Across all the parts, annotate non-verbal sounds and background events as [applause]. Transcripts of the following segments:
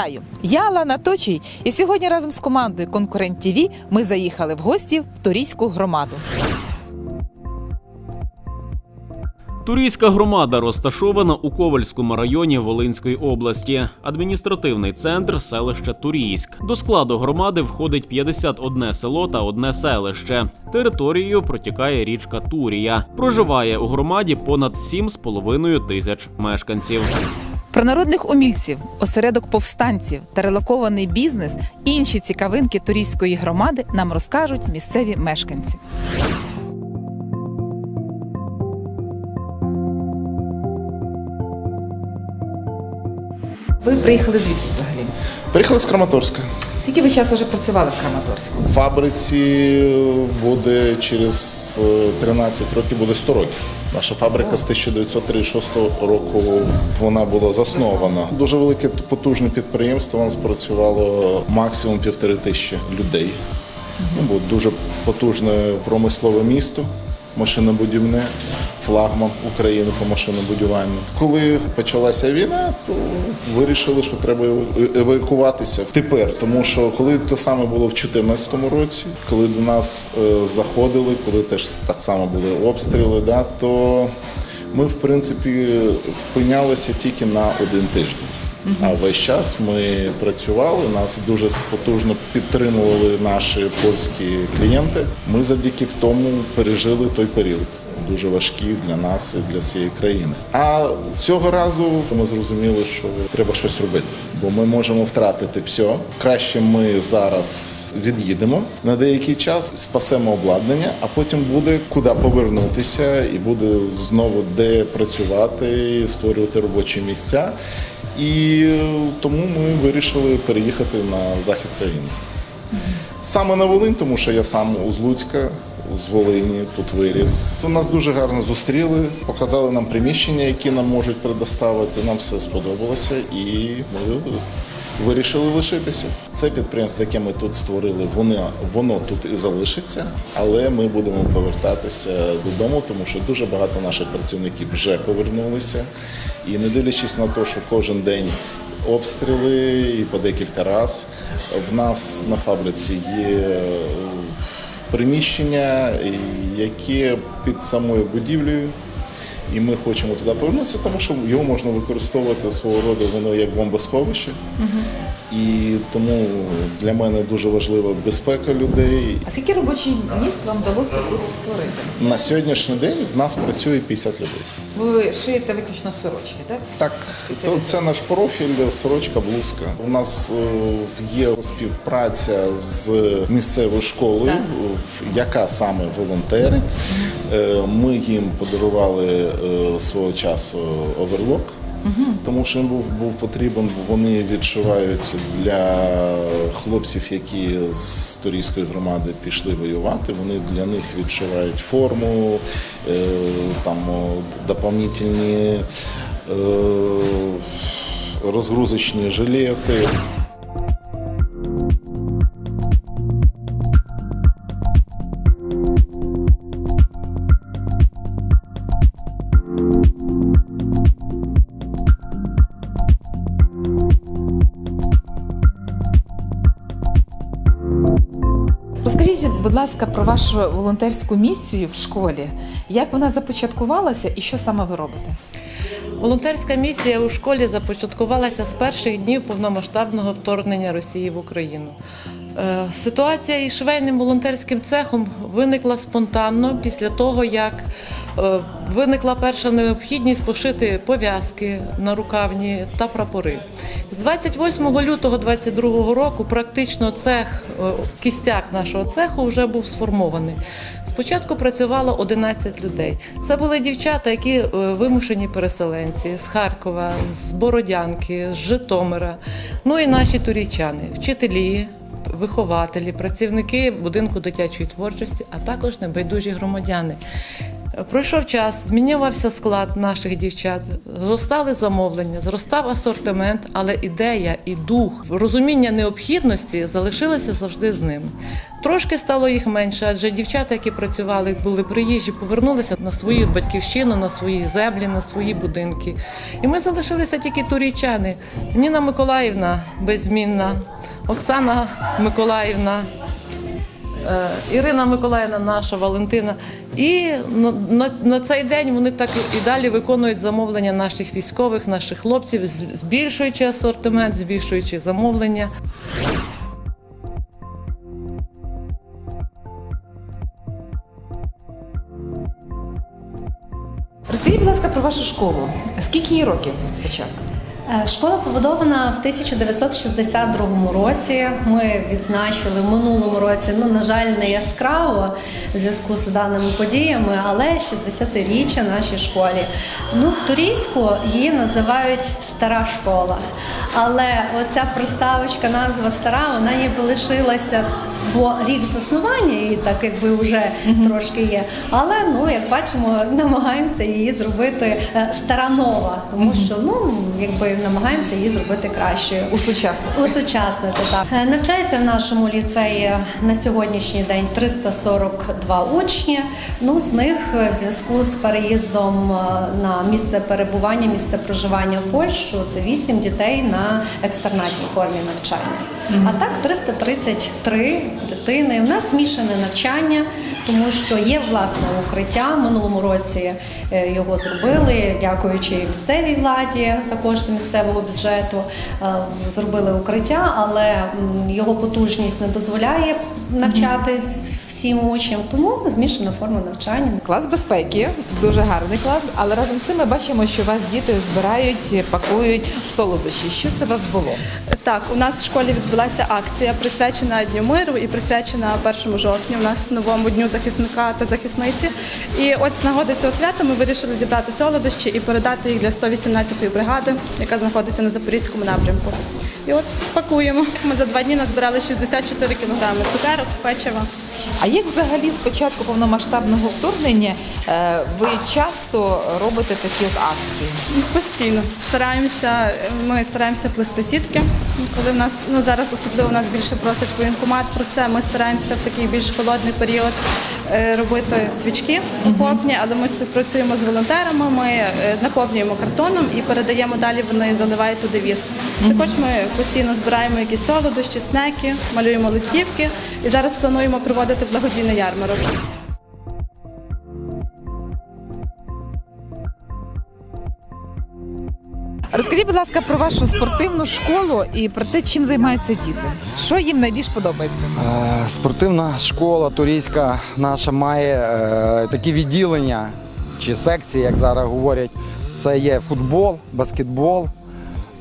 Вітаю! Я Лана Точій, і сьогодні разом з командою Конкурент ТВ ми заїхали в гості в Торійську громаду. Турійська громада розташована у Ковальському районі Волинської області. Адміністративний центр селище Турійськ. До складу громади входить 51 село та одне селище. Територією протікає річка Турія. Проживає у громаді понад 7,5 тисяч мешканців. Про народних умільців, осередок повстанців та релокований бізнес інші цікавинки Торійської громади нам розкажуть місцеві мешканці. Ви приїхали звідки взагалі? Приїхали з Краматорська. Скільки ви часу вже працювали в Краматорську? В фабриці буде через е, 13 років, буде 100 років. Наша фабрика з 1936 року вона була заснована. Дуже велике потужне підприємство. У нас працювало максимум півтори тисячі людей. Ну, було дуже потужне промислове місто, машинобудівне, флагман України по машинобудуванню. Коли почалася війна, то вирішили, що треба ева- евакуватися тепер, тому що коли то саме було в 2014 році, коли до нас е, заходили, коли теж так само були обстріли, да, то ми в принципі опинялися тільки на один тиждень. А весь час ми працювали, нас дуже потужно підтримували наші польські клієнти. Ми завдяки тому пережили той період. Дуже важкий для нас і для всієї країни. А цього разу ми зрозуміли, що треба щось робити, бо ми можемо втратити все. Краще ми зараз від'їдемо на деякий час, спасемо обладнання, а потім буде куди повернутися, і буде знову де працювати, створювати робочі місця. І тому ми вирішили переїхати на захід країни. Саме на Волинь, тому що я сам з Луцька, з Волині, тут виріс. Нас дуже гарно зустріли, показали нам приміщення, які нам можуть предоставити. Нам все сподобалося, і ми вирішили лишитися. Це підприємство, яке ми тут створили, воно, воно тут і залишиться, але ми будемо повертатися додому, тому що дуже багато наших працівників вже повернулися. І не дивлячись на те, що кожен день обстріли і по декілька разів. В нас на фабриці є е, приміщення, яке під самою будівлею. І ми хочемо туди повернутися, тому що його можна використовувати свого роду воно як бомбосховище. І тому для мене дуже важлива безпека людей. А скільки робочих місць вам вдалося тут створити? На сьогоднішній день в нас працює 50 людей. Ви шиєте виключно сорочки, так? Так, то це наш профіль, сорочка, блузка. У нас е, є співпраця з місцевою школою, Так. яка саме волонтери. Е, Ми їм подарували е, свого часу оверлок. Тому що їм був, був потрібен, вони відшивають для хлопців, які з Торійської громади пішли воювати. Вони для них відшивають форму, е, там доповнительні е, розгрузочні жилети. Ласка, про вашу волонтерську місію в школі. Як вона започаткувалася і що саме ви робите? Волонтерська місія у школі започаткувалася з перших днів повномасштабного вторгнення Росії в Україну. Е, Ситуація із швейним волонтерським цехом виникла спонтанно після того, як виникла перша необхідність пошити пов'язки на рукавні та прапори. З 28 лютого 2022 року практично цех, е, кістяк нашого цеху вже був сформований. Спочатку працювало 11 людей. Це були дівчата, які е, вимушені переселенці з Харкова, з Бородянки, з Житомира. Ну і наші турійчани, вчителі, вихователі, працівники будинку дитячої творчості, а також небайдужі громадяни. Пройшов час, змінювався склад наших дівчат, зростали замовлення, зростав асортимент, але ідея і дух, розуміння необхідності залишилося завжди з ними. Трошки стало їх менше, адже дівчата, які працювали, були приїжджі, повернулися на свою батьківщину, на свої землі, на свої будинки. І ми залишилися тільки турійчани. Ніна Миколаївна беззмінна, Оксана Миколаївна. Е, Ірина Миколаївна, наша Валентина. І на, на, цей день вони так і далі виконують замовлення наших військових, наших хлопців, збільшуючи асортимент, збільшуючи замовлення. Розкажіть, будь ласка, про вашу школу. Скільки їй років спочатку? Е, Школа побудована в 1962 році. Ми відзначили в минулому році, ну на жаль, не яскраво в зв'язку з даними подіями, але 60-річчя нашій школі. Ну в Турійську її називають стара школа. Але оця приставочка, назва стара, вона ніби лишилася. Бо рік заснування її так якби вже трошки є. Але ну як бачимо, намагаємося її зробити е, стара нова, тому що ну якби намагаємося її зробити кращою. Усучаснити. Усучаснити так Е, навчається в нашому ліцеї на сьогоднішній день 342 учні. Ну з них е, в зв'язку з переїздом на місце перебування, місце проживання в Польщу. Це 8 дітей на екстернатній формі навчання. А так 333 дитини. У нас змішане навчання, тому що є власне укриття. Минулому році е, його зробили, дякуючи місцевій владі за кошти місцевого бюджету. е, Зробили укриття, але його потужність не дозволяє навчатись всім учням, тому змішана форма навчання. Клас безпеки, дуже гарний клас, але разом з тим ми бачимо, що вас діти збирають, пакують солодощі. Що це у вас було? Так, у нас в школі відбулася акція, присвячена Дню миру і присвячена 1 жовтня. У нас новому дню захисника та захисниці. І от з нагоди цього свята ми вирішили зібрати солодощі і передати їх для 118-ї бригади, яка знаходиться на запорізькому напрямку. І от пакуємо. Ми за два дні назбирали 64 кілограми цукерок, печива. А як взагалі з початку повномасштабного вторгнення е, ви часто робите такі от акції? Постійно стараємося. Ми стараємося плести сітки. Коли в нас ну зараз особливо нас більше просить воєнкомат про це. Ми стараємося в такий більш холодний період е, робити свічки окопні, але ми співпрацюємо з волонтерами. Ми е, наповнюємо картоном і передаємо далі. Вони заливають туди віск. Також ми постійно збираємо якісь солодощі, снеки, малюємо листівки і зараз плануємо проводити благодійний ярмарок. Розкажіть, будь ласка, про вашу спортивну школу і про те, чим займаються діти. Що їм найбільш подобається? Е, Спортивна школа турійська наша має е, такі відділення чи секції, як зараз говорять. Це є футбол, баскетбол,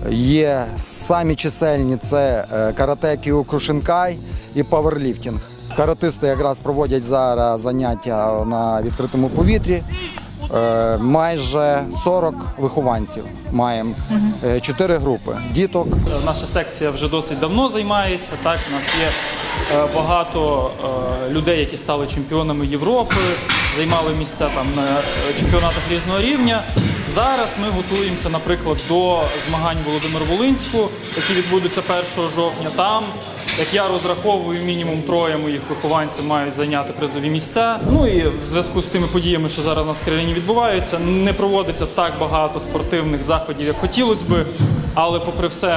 є самі чисельні це е, карате кіокушинкай і паверліфтинг. Каратисти якраз проводять зараз заняття на відкритому повітрі. Е, Майже 40 вихованців маємо, Е, чотири групи діток, Наша секція вже досить давно займається. Так, у нас є е, багато людей, які стали чемпіонами Європи, займали місця там на чемпіонатах різного рівня. Зараз ми готуємося, наприклад, до змагань Володимир Волинську, які відбудуться 1 жовтня. Там, як я розраховую, мінімум троє моїх вихованців мають зайняти призові місця. Ну і в зв'язку з тими подіями, що зараз у нас в країні відбуваються, не проводиться так багато спортивних заходів, як хотілося би. Але попри все,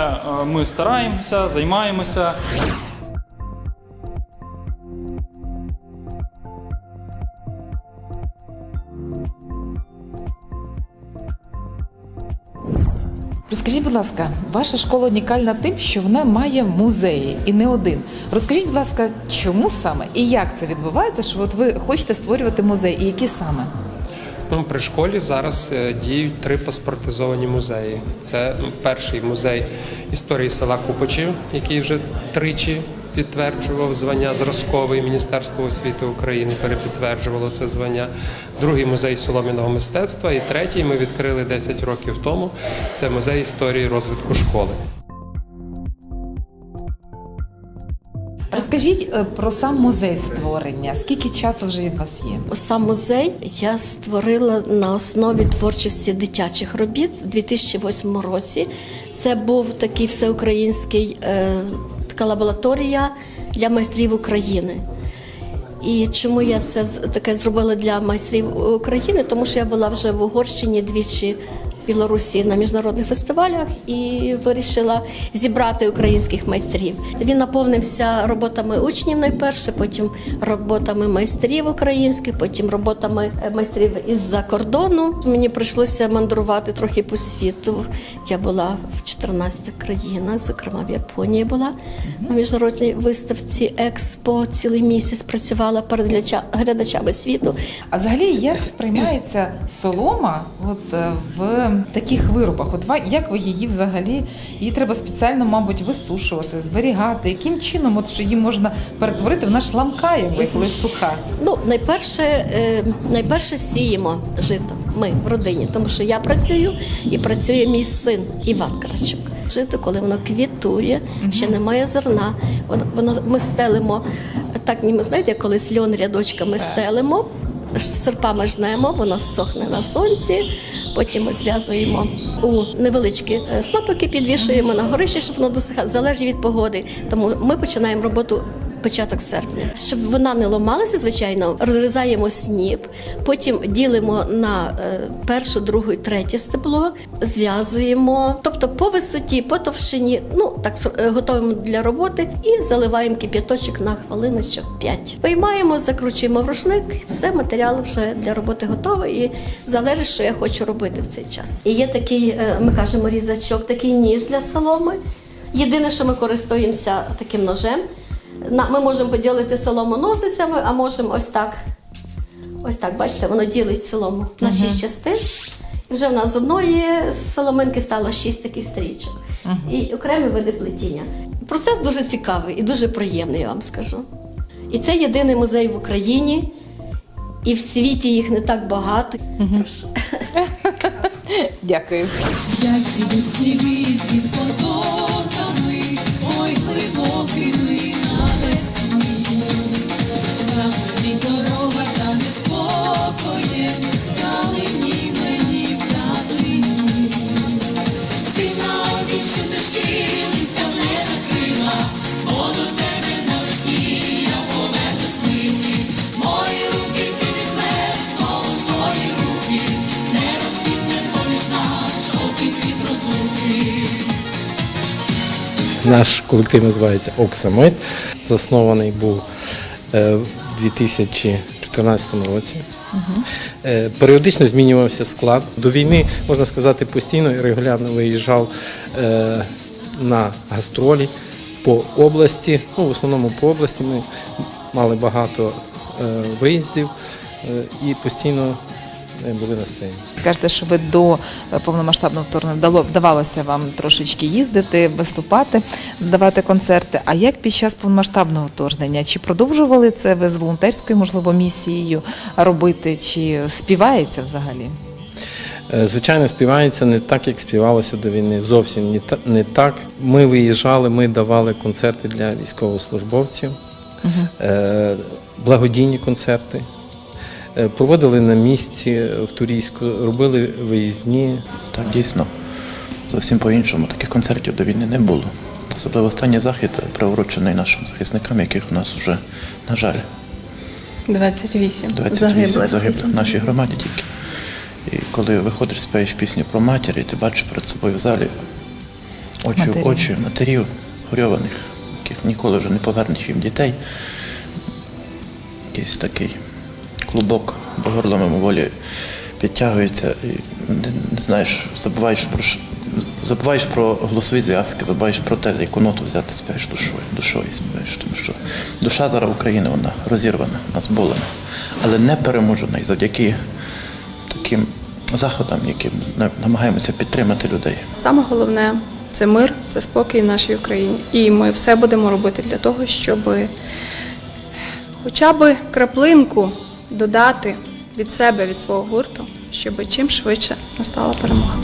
е, ми стараємося, займаємося. Розкажіть, будь ласка, ваша школа унікальна тим, що вона має музеї і не один. Розкажіть, будь ласка, чому саме і як це відбувається, що от ви хочете створювати музей, і які саме? Ну, при школі зараз е, діють три паспортизовані музеї. Це перший музей історії села Купочів, який вже тричі підтверджував звання зразковий Міністерство освіти України перепідтверджувало це звання. Другий музей солом'яного мистецтва. І третій ми відкрили 10 років тому. Це музей історії розвитку школи. Розкажіть е, про сам музей створення. Скільки часу вже він у вас є? Сам музей я створила на основі творчості дитячих робіт у 2008 році. Це був такий всеукраїнський е, така лабораторія для майстрів України. І чому я це таке зробила для майстрів України? Тому що я була вже в Угорщині двічі Білорусі на міжнародних фестивалях і вирішила зібрати українських майстрів. Він наповнився роботами учнів найперше, потім роботами майстрів українських, потім роботами е, майстрів із-за кордону. Мені прийшлося мандрувати трохи по світу. Я була в 14 країнах, зокрема в Японії була на міжнародній виставці Експо цілий місяць працювала перед глядачами світу. А взагалі, як сприймається солома от, е, в таких виробах? От як ви її взагалі? Її треба спеціально, мабуть, висушувати, зберігати. Яким чином, от що її можна перетворити? Вона ж ламка, якби коли суха. Ну, найперше, е, найперше сіємо жито. Ми в родині, тому що я працюю і працює мій син Іван Крачук. Жито, коли воно квітує, ще немає зерна. Воно, воно ми стелимо так, ніби знаєте, як колись льон рядочками стелимо. Серпами жнемо, воно сохне на сонці. Потім ми зв'язуємо у невеличкі стопики, снопики, підвішуємо на горище, щоб воно досихало. Залежить від погоди. Тому ми починаємо роботу початок серпня. Щоб вона не ломалася, звичайно, розрізаємо сніп, потім ділимо на е, першу, другу і третє стебло, зв'язуємо, тобто по висоті, по товщині, ну так е, готуємо для роботи і заливаємо кип'яточок на хвилиночок 5. Виймаємо, закручуємо в рушник, все, матеріал вже для роботи готовий і залежить, що я хочу робити в цей час. І є такий, е, ми кажемо, різачок, такий ніж для соломи. Єдине, що ми користуємося таким ножем. Ми можемо поділити солому ножницями, а можемо ось так. Ось так, бачите, воно ділить солому на шість частин. І вже в нас з одної соломинки стало шість таких стрічок. І окремі види плетіння. Процес дуже цікавий і дуже приємний, я вам скажу. І це єдиний музей в Україні, і в світі їх не так багато. Прошу. [laughs] Дякую. Наш колектив називається Оксамит. Заснований був е, в 2014 році. Е, Періодично змінювався склад. До війни, можна сказати, постійно і регулярно виїжджав е, на гастролі по області. Ну, в основному по області ми мали багато виїздів і постійно були на сцені. Кажете, що ви до е, повномасштабного вторгнення вдавалося вам трошечки їздити, виступати, давати концерти. А як під час повномасштабного вторгнення? Чи продовжували це ви з волонтерською, можливо, місією робити, чи співається взагалі? Е, Звичайно, співається не так, як співалося до війни. Зовсім не так. Ми виїжджали, ми давали концерти для військовослужбовців, е, благодійні концерти. Е, Проводили на місці в Турійську, робили виїзні. Так, дійсно. Зовсім по-іншому. Таких концертів до війни не було. Особливо останній захід приурочений нашим захисникам, яких у нас вже, на жаль, 28. 28 загиблих в нашій громаді тільки. І коли виходиш, співаєш пісню про матір, і ти бачиш перед собою в залі очі Матерів. в очі матерів горьованих, яких ніколи вже не повернеш їм дітей. Якийсь такий клубок до горла мимоволі підтягується і не, знаєш, забуваєш про забуваєш про голосові зв'язки, забуваєш про те, яку ноту взяти, співаєш душою, душою співаєш, тому що душа зараз України вона розірвана, вона зболена, але не переможена і завдяки таким заходам, на- намагаємося підтримати людей. Саме головне це мир, це спокій в нашій Україні. І ми все будемо робити для того, щоб хоча б краплинку додати від себе, від свого гурту, щоб чим швидше настала перемога.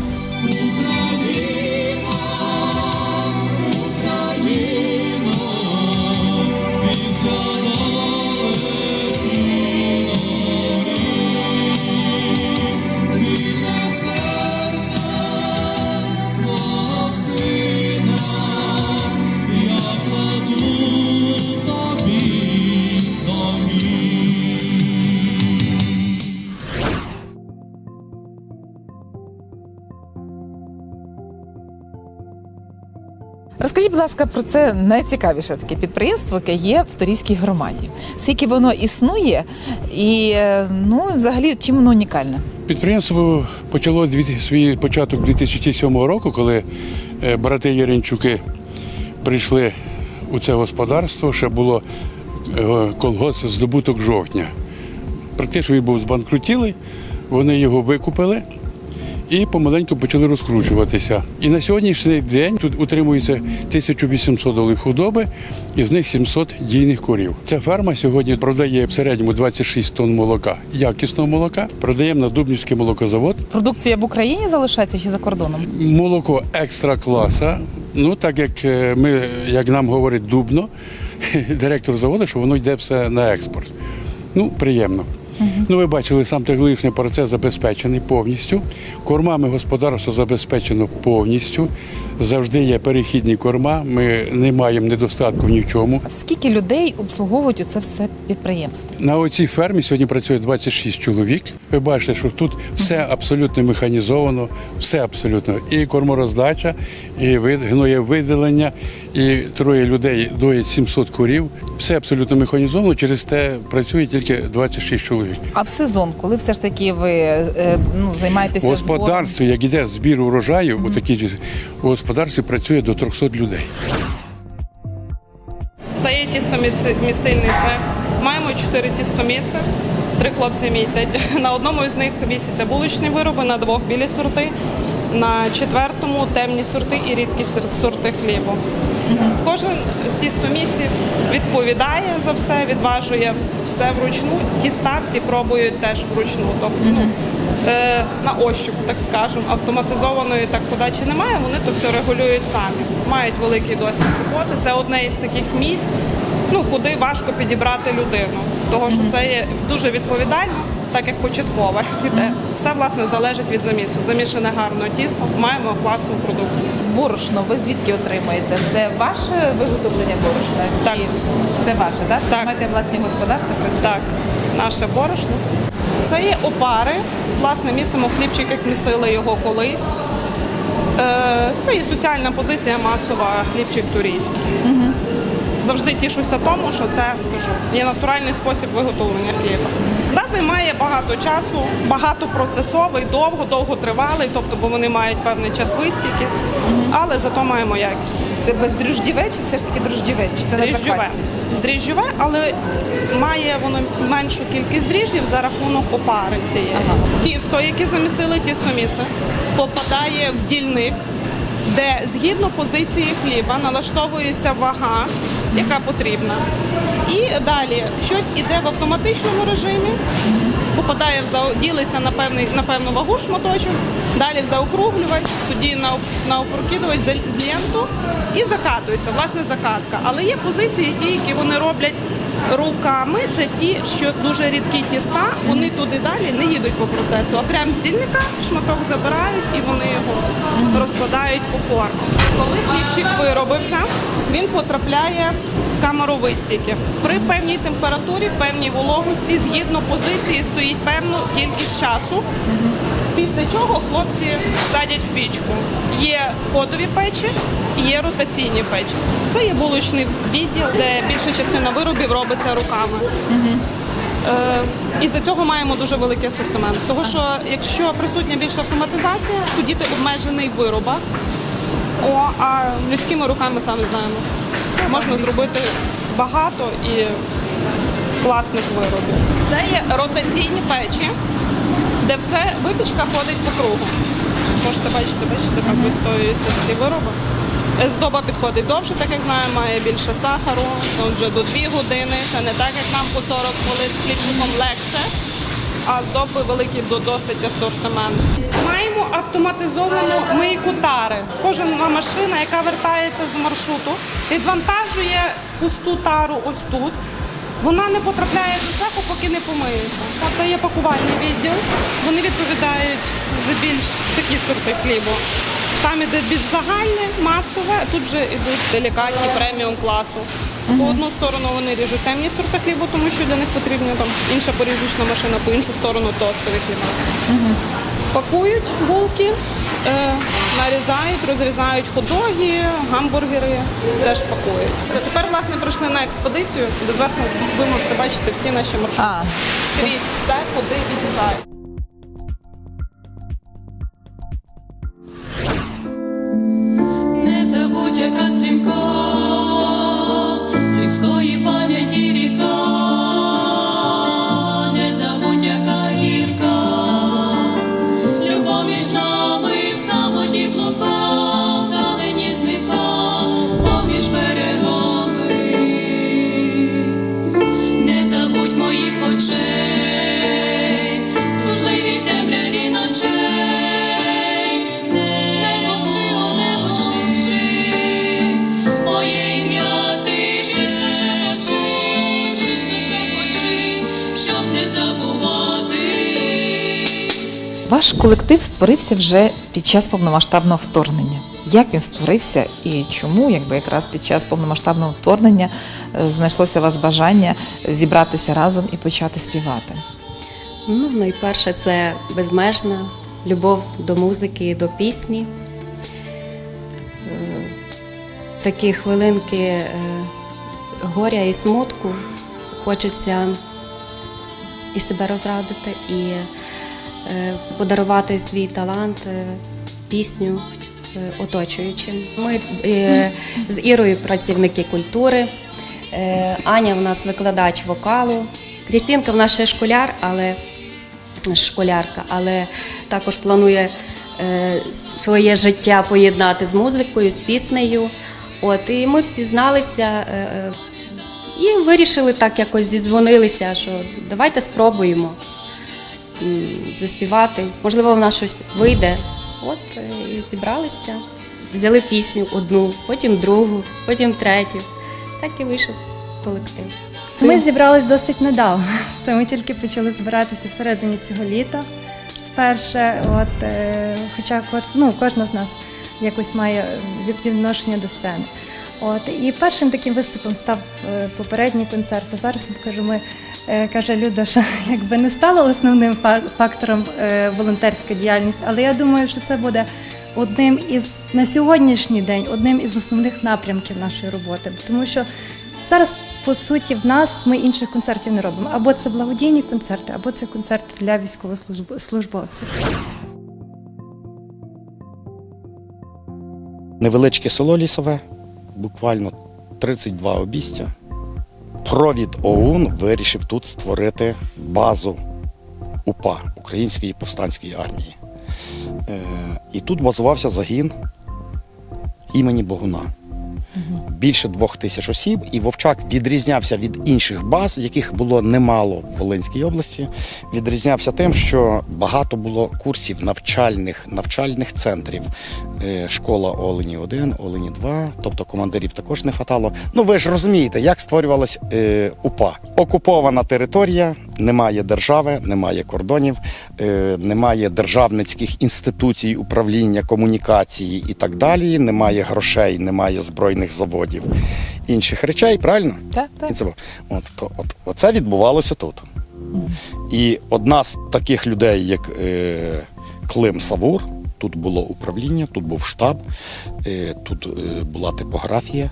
Будь ласка, про це найцікавіше таке підприємство, яке є в Торійській громаді. Скільки воно існує, і е, ну взагалі чим воно унікальне? Підприємство почало свій початок 2007 року, коли е, брати Яренчуки прийшли у це господарство. Ще було е, колгосп здобуток жовтня. Практично він був збанкрутілий, вони його викупили і помаленьку почали розкручуватися. І на сьогоднішній день тут утримується 1800 голів худоби, із них 700 дійних корів. Ця ферма сьогодні продає в середньому 26 тонн молока, якісного молока. Продаємо на Дубнівський молокозавод. Продукція в Україні залишається чи за кордоном? Молоко екстра класа. Ну так як е, ми, як нам говорить Дубно, [laughs] директор заводу, що воно йде все на експорт. Ну, приємно. Ну, ви бачили, сам технологічний процес забезпечений повністю. Кормами господарство забезпечено повністю. Завжди є перехідні корма. Ми не маємо недостатку ні в чому. Скільки людей обслуговують оце все підприємство? На оцій фермі сьогодні працює 26 чоловік. Ви бачите, що тут все абсолютно механізовано, все абсолютно. І кормороздача, і вид- гноєвидалення, і троє людей доять 700 корів. Все абсолютно механізовано, через те працює тільки 26 чоловік. А в сезон, коли все ж таки ви е, ну, займаєтеся У господарстві, як іде збір урожаю, у такій у господарстві працює до 300 людей. Це є тістомісильний цех. Маємо чотири тістоміси, три хлопці місять. [laughs] На одному з них місяця булочні вироби, на двох білі сорти, на четвертому темні сорти і рідкі сорти хлібу. Кожен з тістомісів відповідає за все, відважує все вручну. Тіста всі пробують теж вручну. Тобто, ну, е, на ощуп, так скажемо, автоматизованої так подачі немає, вони то все регулюють самі. Мають великий досвід роботи. Це одне із таких місць, ну, куди важко підібрати людину. Того що це є дуже відповідально, так як початкове іде. Все власне залежить від замісу. Замішане гарно тісто, маємо класну продукцію. Борошно, ви звідки отримуєте? Це ваше виготовлення борошна? Так. Чи це ваше, так? Так. Маєте власні господарства? працюєте? Так, наше борошно. Це є опари. Власне, місимо хлібчик, як місили його колись. Е, Це є соціальна позиція масова хлібчик турійський. Завжди тішуся тому, що це кажу, є натуральний спосіб виготовлення хліба. Да, займає багато часу, багатопроцесовий, довго, довго тривалий, тобто, бо вони мають певний час вистійки, але зато маємо якість. Це бездруждєве чи все ж таки друждєве? Чи це на заквасці? Здріжджове, але має воно меншу кількість дріжджів за рахунок опари цієї. Тісто, яке замісили тістоміси, попадає в дільник, де згідно позиції хліба налаштовується вага, яка потрібна. І далі щось іде в автоматичному режимі, попадає в ділиться на певний на певну вагу шматочок, далі в заокруглювач, тоді на, на опрокидувач з ленту і закатується, власне, закатка. Але є позиції, ті, які вони роблять руками, це ті, що дуже рідкі тіста, вони туди далі не їдуть по процесу, а прямо з дільника шматок забирають і вони його розкладають по формі. Коли хлібчик виробився, він потрапляє в камеру вистійки. При певній температурі, певній вологості, згідно позиції, стоїть певну кількість часу. Після чого хлопці садять в пічку. Є ходові печі, є ротаційні печі. Це є булочний відділ, де більша частина виробів робиться руками. Е, і за цього маємо дуже великий асортимент. Тому що якщо присутня більша автоматизація, тоді ти обмежений в виробах. О, а людськими руками самі знаємо. Можна зробити багато і класних виробів. Це є ротаційні печі, де все випічка ходить по кругу. Можете бачити, бачите, так вистоюються всі вироби. Здоба підходить довше, так як знаємо, має більше сахару, отже до 2 години. Це не так, як нам по 40 хвилин з хлібчиком легше, а здоби великий до досить асортимент. Маємо автоматизовану мийку тари. Кожна машина, яка вертається з маршруту, відвантажує пусту тару ось тут. Вона не потрапляє до цеху, поки не помиється. Це є пакувальний відділ. Вони відповідають за більш такі сорти хлібу. Там іде більш загальне, масове, а тут вже йдуть делікатні преміум класу. По одну сторону вони ріжуть темні сорти хлібу, тому що для них потрібна там інша порізочна машина, по іншу сторону тостові хліба. Пакують булки, нарізають, розрізають хот-доги, гамбургери, теж пакують. Це тепер власне прийшли на експедицію, де зверху ви можете бачити всі наші маршрути. Скрізь все, куди від'їжджають. Колектив створився вже під час повномасштабного вторгнення. Як він створився і чому, якби якраз під час повномасштабного вторгнення е, знайшлося у вас бажання зібратися разом і почати співати? Ну, найперше, це безмежна любов до музики, до пісні. Е, Такі хвилинки е, горя і смутку. Хочеться і себе розрадити, і подарувати свій талант, е, пісню е, оточуючим. Ми е, з Ірою працівники культури. Е, Аня в нас викладач вокалу. Крістінка в нас ще школяр, але школярка, але також планує е, своє життя поєднати з музикою, з піснею. От, і ми всі зналися е, е, і вирішили так якось зізвонилися, що давайте спробуємо заспівати. Можливо, в нас щось вийде. От е, і зібралися, взяли пісню одну, потім другу, потім третю. Так і вийшов колектив. Ми зібрались досить недавно. [laughs] Це ми тільки почали збиратися всередині цього літа. Вперше, от, е, хоча ну, кожна з нас якось має відношення до сцени. От, і першим таким виступом став е, попередній концерт. А зараз ми е, каже Люда, що [laughs] якби не стало основним фактором е, волонтерська діяльність, але я думаю, що це буде одним із на сьогоднішній день одним із основних напрямків нашої роботи, тому що зараз. По суті, в нас ми інших концертів не робимо. Або це благодійні концерти, або це концерти для військовослужбовців. Невеличке село лісове, буквально 32 обістя. Провід ОУН вирішив тут створити базу УПА Української повстанської армії. Е, і тут базувався загін імені Богуна. Більше двох тисяч осіб, і Вовчак відрізнявся від інших баз, яких було немало в Волинській області. Відрізнявся тим, що багато було курсів навчальних навчальних центрів. Е, Школа Олені 1, Олені 2, тобто командирів також не хватало. Ну ви ж розумієте, як створювалась е, УПА. Окупована територія, немає держави, немає кордонів, е, немає державницьких інституцій, управління, комунікації і так далі. Немає грошей, немає збройних заводів, інших речей, правильно? Так, так. І це, от, то, от, оце відбувалося тут. І одна з таких людей, як е, Клим Савур, тут було управління, тут був штаб, е, тут е, була типографія,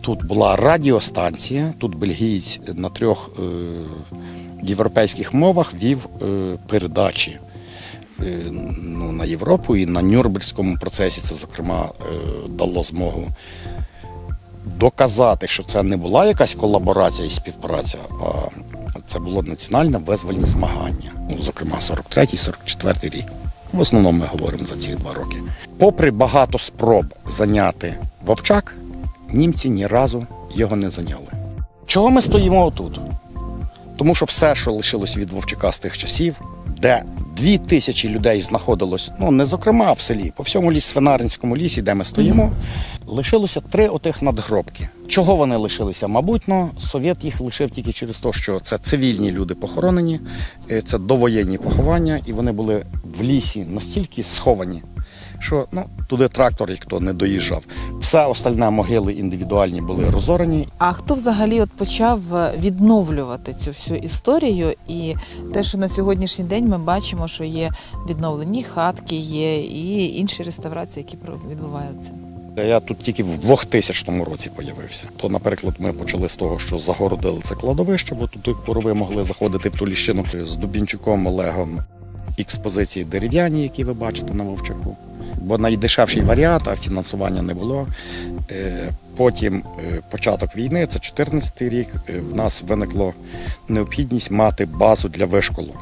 тут була радіостанція, тут бельгієць на трьох е, європейських мовах вів е, передачі. е, Ну, на Європу і на Нюрнберзькому процесі це, зокрема, е, дало змогу доказати, що це не була якась колаборація і співпраця, а це було національне визвольні змагання. Ну, зокрема, 43-44 рік. В основному ми говоримо за ці два роки. Попри багато спроб зайняти Вовчак, німці ні разу його не зайняли. Чого ми стоїмо отут? Тому що все, що лишилось від Вовчака з тих часів, де дві тисячі людей знаходилось, ну не зокрема в селі, по всьому ліс свинаринському лісі, де ми стоїмо, лишилося три отих надгробки. Чого вони лишилися? Мабуть, ну, совєт їх лишив тільки через те, що це цивільні люди похоронені, е, це довоєнні поховання, і вони були в лісі настільки сховані, що ну, туди трактор ніхто не доїжджав. Все остальне могили індивідуальні були розорені. А хто взагалі от почав е, відновлювати цю всю історію? І те, що на сьогоднішній день ми бачимо, що є відновлені хатки, є і інші реставрації, які відбуваються. Я тут тільки в 2000 році появився. То, наприклад, ми почали з того, що загородили це кладовище, бо тут корови могли заходити в ту ліщину з Дубінчуком Олегом. Експозиції дерев'яні, які ви бачите на Вовчаку. Бо найдешевший варіант, а фінансування не було. Е, Потім е, початок війни, це 14 рік. е, В нас виникла необхідність мати базу для вишколу.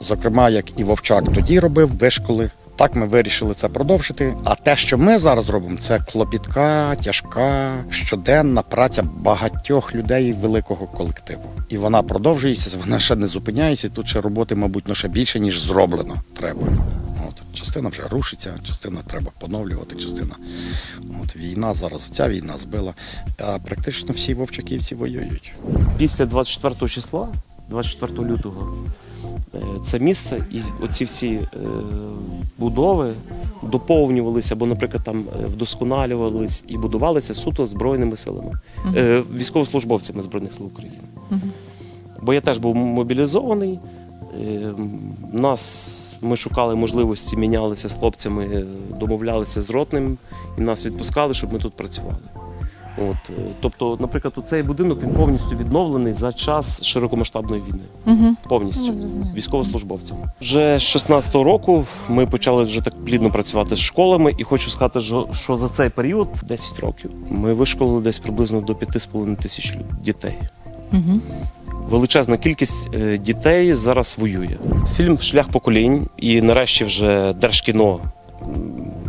Зокрема, як і Вовчак тоді робив вишколи. Так ми вирішили це продовжити. А те, що ми зараз робимо, це клопітка, тяжка, щоденна праця багатьох людей великого колективу. І вона продовжується, вона ще не зупиняється. Тут ще роботи, мабуть, ну, ще більше, ніж зроблено треба. От, частина вже рушиться, частина треба поновлювати, частина. От війна зараз, ця війна збила. А практично всі вовчаківці воюють. Після 24 числа, 24 лютого, е, це місце і оці всі е, будови доповнювалися або, наприклад, там е, вдосконалювалися і будувалися суто збройними силами, е, військовослужбовцями Збройних сил України. Бо я теж був мобілізований. Нас ми шукали можливості, мінялися з хлопцями, е, домовлялися з ротним, і нас відпускали, щоб ми тут працювали. От, е, тобто, наприклад, цей будинок він повністю відновлений за час широкомасштабної війни. Угу. Повністю Ну, зрозуміло. військовослужбовцями. Вже з 16-го року ми почали вже так плідно працювати з школами, і хочу сказати, що- за цей період 10 років ми вишколили десь приблизно до 5,5 тисяч дітей. Угу. Величезна кількість е, дітей зараз воює. Фільм Шлях поколінь і нарешті вже Держкіно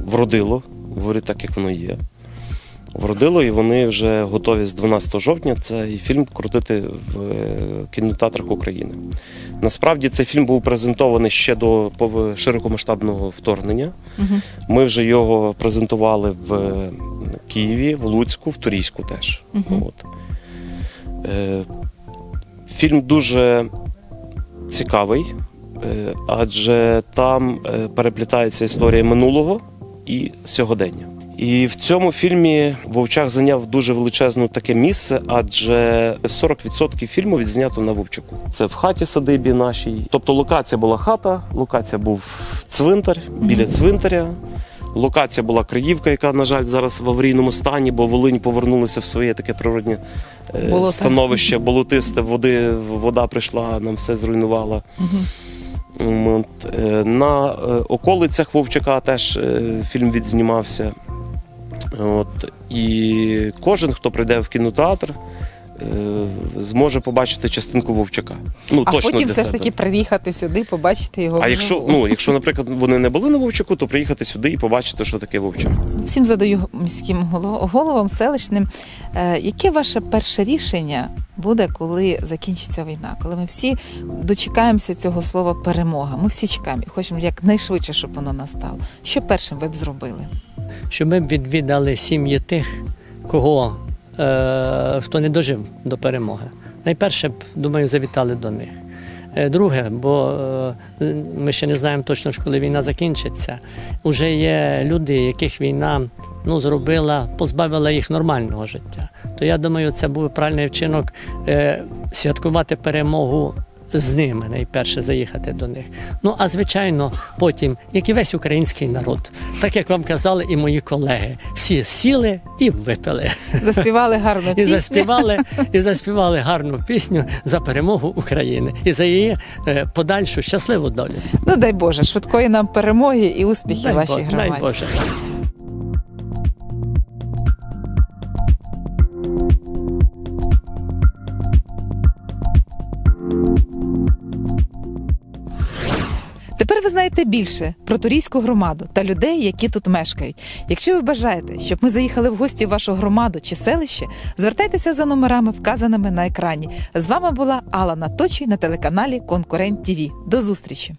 вродило, говорю так, як воно є. Вродило, і вони вже готові з 12 жовтня цей фільм крутити в е, кінотеатрах України. Насправді цей фільм був презентований ще до широкомасштабного вторгнення. Угу. Ми вже його презентували в Києві, в Луцьку, в Турійську теж. Мгм. От. Фільм дуже цікавий, е, адже там е, переплітається історія минулого і сьогодення. І в цьому фільмі Вовчак зайняв дуже величезне таке місце, адже 40% фільму відзнято на Вовчаку. Це в хаті садибі нашій. Тобто локація була хата, локація був цвинтар біля цвинтаря. Локація була Криївка, яка, на жаль, зараз в аварійному стані, бо Волинь повернулася в своє таке природне е, Болото. становище, болотисте, води, вода прийшла, нам все зруйнувала. Е, на е, околицях Вовчака теж фільм відзнімався. От, і кожен, хто прийде в кінотеатр, зможе побачити частинку Вовчака. Ну, а точно потім для все ж себе. таки приїхати сюди, побачити його. А вживу. якщо, ну, якщо, наприклад, вони не були на Вовчаку, то приїхати сюди і побачити, що таке Вовчак. всім задаю міським голов- головам селищним, е, яке ваше перше рішення буде, коли закінчиться війна? Коли ми всі дочекаємося цього слова перемога. Ми всі чекаємо і хочемо якнайшвидше, щоб воно настало. Що першим ви б зробили? щоб ми б відвідали сім'ї тих, кого е, хто не дожив до перемоги. Найперше б, думаю, завітали до них. Е, Друге, бо е, ми ще не знаємо точно, коли війна закінчиться. Уже є люди, яких війна ну, зробила, позбавила їх нормального життя. То я думаю, це був правильний вчинок е, святкувати перемогу з ними, найперше заїхати до них. Ну а звичайно, потім, як і весь український народ, так як вам казали і мої колеги, всі сіли і випили. Заспівали гарну І заспівали, і заспівали гарну пісню за перемогу України і за її е, подальшу щасливу долю. Ну дай Боже, швидкої нам перемоги і успіхів Дай вашій Бог- громаді. дай Боже. Тепер більше про турійську громаду та людей, які тут мешкають. Якщо ви бажаєте, щоб ми заїхали в гості в вашу громаду чи селище, звертайтеся за номерами, вказаними на екрані. З вами була Алла Наточій на телеканалі Конкурент ТІВІ. До зустрічі!